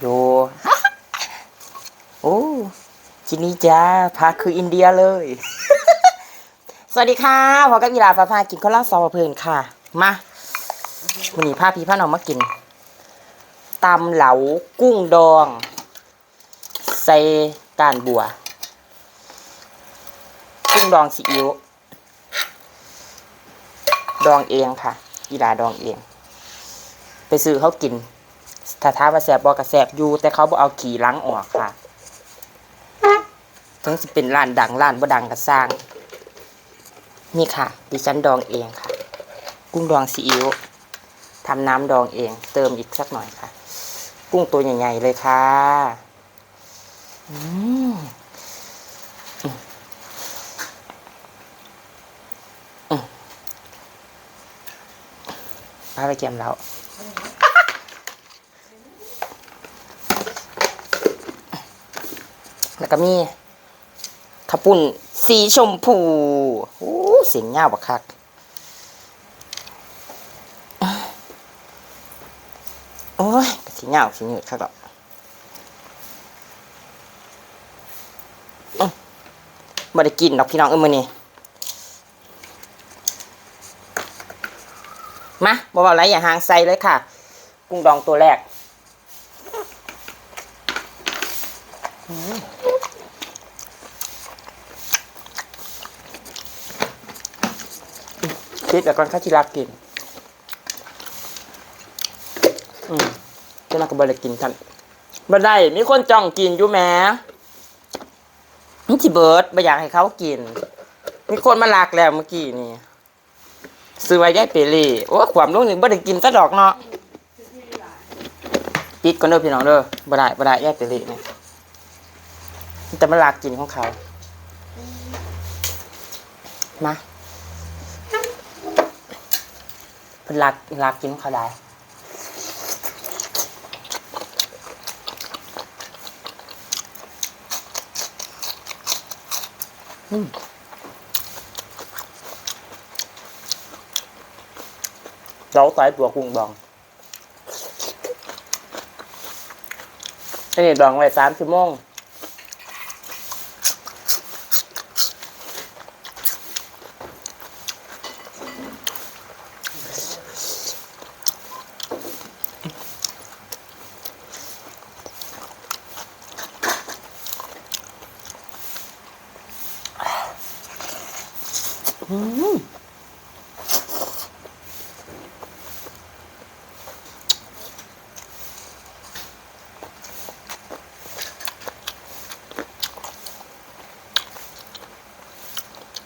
โยโอ้ชินี้จ้าพาคืออินเดียเลย สวัสดีค่ะพอกับอีลาฟ้าพากินข้าวราดซอสเพลินค่ะ มาวันนี้พาพี่พาน้องมากินตำเหลากุ้งดอง ใส่กานบัว กุ้งดองซีอิ๊วดองเองค่ะอีลาดองเอง ไปซื้อเขากิน ถ้าท้ามว่าแสบบอกระแสบอยู่ แต่เขาบอกเอาขี่ล้างออกค่ะ ทั้งสิเป็นร้านดังร้านบ่ดังก็สร้าง นี่ค่ะ ดิฉันดองเองค่ะ กุ้งดองซีอิ๊วทำน้ำดองเอง เติมอีกสักหน่อยค่ะ กุ้งตัวใหญ่ๆเลยค่ะอืมอืมอืมพาไปเก็บแล้ว แล้วก็มีข้าวปุ้นสีชมพูโอ้เสียงเงาบักคักโอ้ยกสีเงาสีเหนืดคักดอกอื้อบ่ได้กินดอกพี่น้องเอ้ยมือนี้มาบ่เว้าไรอย่าห่างใส่เลยค่ะ กุ้งดองตัวแรก คิดแต่ก่อนข้าจิรักกิน อืมจ้านักก็บริกินกันบ่ได้ มีคนจ้องกินอยู่แหม้นี่ที่เบิร์ดบ่อยากให้เขากิน มีคนมาลากแล้วเมื่อกี้นี่ซื้อไว้ได้เปรีโอ้ความรู้หนึ่งบ่ได้กินซะดอกเนาะปิดก่อนเด้อพี่น้องเด้อบ่ได้บ่ได้แยกเปรีเนี่ย แต่มาลากกินของเขา มาเพิ่นรักรักกินเขาได้อืมเราใส่ตัวกุ้งดองอันนี้ดองไว้สามชั่วโมง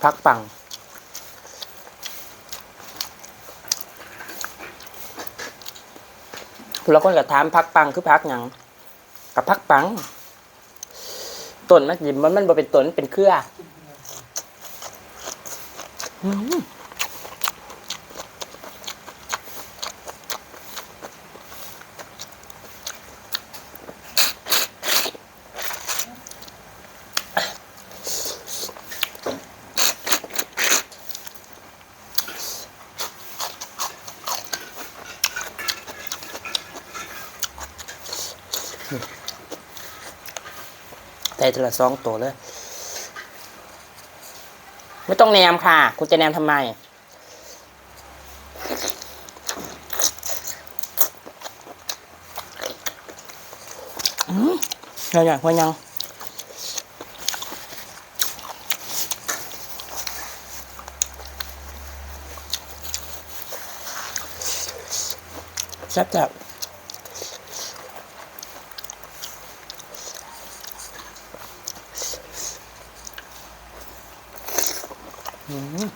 พักปัง เราคนก็ถามพักปังคือพักหยังกับพักปังต้นมันสิมันมันบ่เป็นต้นมันเป็นเครือ ได้ทีละสองตัวเลย ไม่ต้องแนมค่ะ คุณจะแนมทำไม อืมยังยังว่ายังแซ่บ 嗯。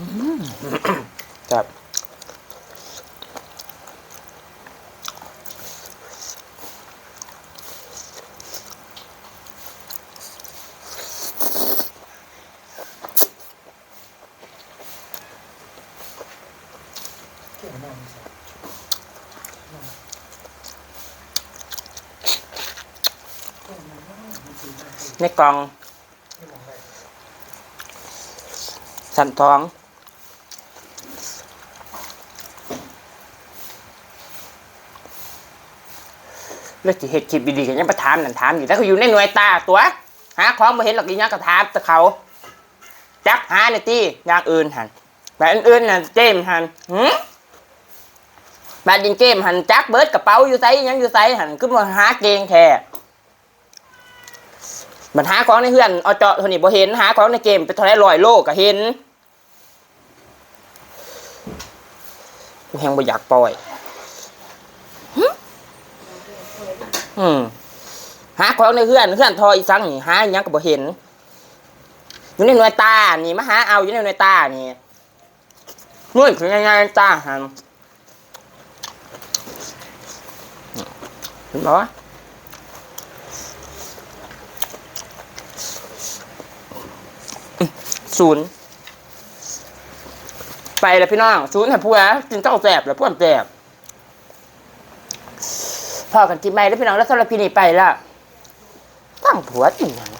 จับครับในกล่องสันทอง เลือกสิเห็ดคลิปดีๆกันยังไปถามนั่นถามอยู่แต่เขาอยู่ในหน่วยตาตัว หาของมาเห็นหรอกอีหยังก็ถามแต่เขาจักหาในอยตี้อย่างอื่นหันแบบอื่นๆน่ะเจมหันหืมแบบยิงเจมหันจักเบิร์ดกระเป๋าอยู่ไซยังอยู่ไซหันขึ้นมาหาเกงแท้มันหาของในเพื่อนเอาเจาะเท่านี้บ่เห็นหาของในเกมไปท่าไรลอยโลก็เห็นกูแหงบ่อยากปล่อยหึ อืมหาของในเพื่อนเพื่อนทออีสังนี่หาอหยังก็บ่เห็น อยู่ในหน่วยตา นี่มาหาเอาอยู่ในหน่วยตานี่นู่นคือยังไงตาหันเห็นปะศูนย์ไปแล้วพี่น้องศูนย์ให้ผัวกินเจ้าแสบแล้วพวกแสบ พ่อกันที่ไม่แล้วพี่น้องแล้วสำหรับพี่นี่ไปละตั้งผัวจริงนะ